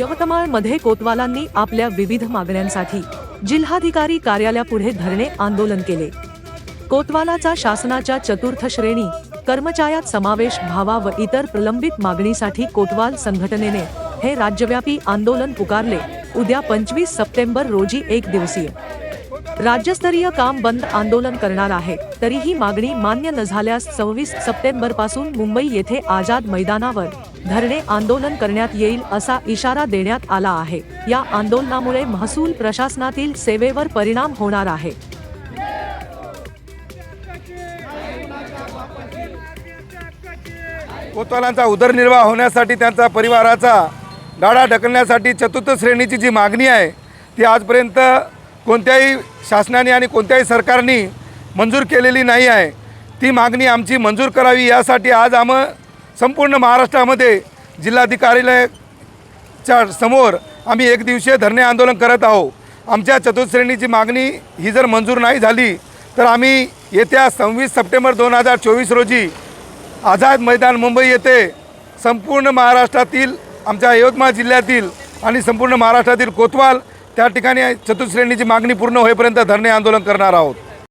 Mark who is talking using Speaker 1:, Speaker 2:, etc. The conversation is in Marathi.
Speaker 1: यवतमाळमध्ये कोतवालांनी आपल्या विविध मागण्यांसाठी जिल्हाधिकारी कार्यालयापुढे धरणे आंदोलन केले. कोतवालाचा शासनाच्या चतुर्थ श्रेणी कर्मचाऱ्यात समावेश व्हावा व इतर प्रलंबित मागणीसाठी कोतवाल संघटनेने हे राज्यव्यापी आंदोलन पुकारले. उद्या पंचवीस सप्टेंबर रोजी एक दिवसीय. राज्यस्तरीय काम बंद आंदोलन करणार आहे. तरीही मागणी मान्य न झाल्यास सव्वीस सप्टेंबरपासून मुंबई येथे आझाद मैदानावर धरणे आंदोलन करण्यात येईल असा इशारा देण्यात आला आहे. या आंदोलनामुळे महसूल प्रशासनातील सेवेवर परिणाम होणार आहे.
Speaker 2: कोतवालांचा उदरनिर्वाह होण्यासाठी त्यांचा परिवाराचा गाडा ढकलण्यासाठी चतुर्थ श्रेणीची जी मागणी आहे ती आजपर्यंत कोणत्याही शासनाने आणि कोणत्याही सरकारने मंजूर केलेली नाही आहे. ती मागणी आमची मंजूर करावी यासाठी आज आम संपूर्ण महाराष्ट्रामध्ये जिल्हाधिकारीच्या समोर आम्ही एक दिवसीय धरणे आंदोलन करत आहोत. आमच्या चतुर्थश्रेणीची मागणी ही जर मंजूर नाही झाली तर आम्ही येत्या सव्वीस सप्टेंबर दोन हजार चोवीस रोजी आझाद मैदान मुंबई येथे संपूर्ण महाराष्ट्रातील आमच्या यवतमाळ जिल्ह्यातील आणि संपूर्ण महाराष्ट्रातील कोतवाल त्या ठिकाणी चतुश्रेणीची मागणी पूर्ण होईपर्यंत धरणे आंदोलन करणार आहोत.